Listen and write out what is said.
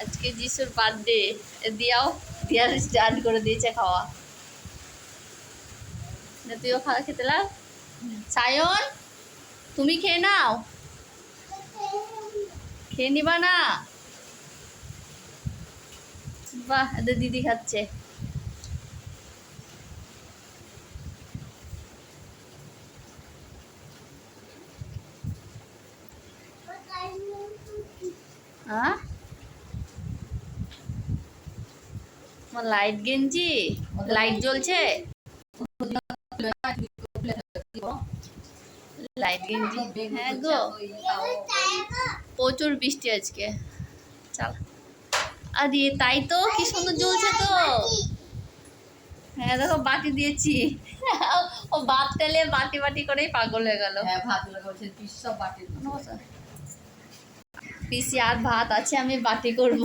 আজকে যিশুর বার্থডে দিয়াও দিয়ার স্টার্ট করে দিয়েছে খাওয়া। না, তুইও খাওয়া খেতে লাগ। সায়ন, তুমি খেয়ে নাও। খেয়ে নিবা না। বাহ দিদি খাচ্ছে। লাইট গেঞ্জি? লাইট জ্বলছে? লাইট গেঞ্জি। হ্যাঁ গো। প্রচুর বৃষ্টি আজকে। চাল। আরে তাই তো? কি সুন্দর জ্বলছে তো। হ্যাঁ দেখো বাটি দিয়েছি। ও ভাত টেলে বাটি বাটি করেই পাগল হয়ে গেল। হ্যাঁ ভাত বাটির পিসি আর ভাত আছে আমি বাটি করব।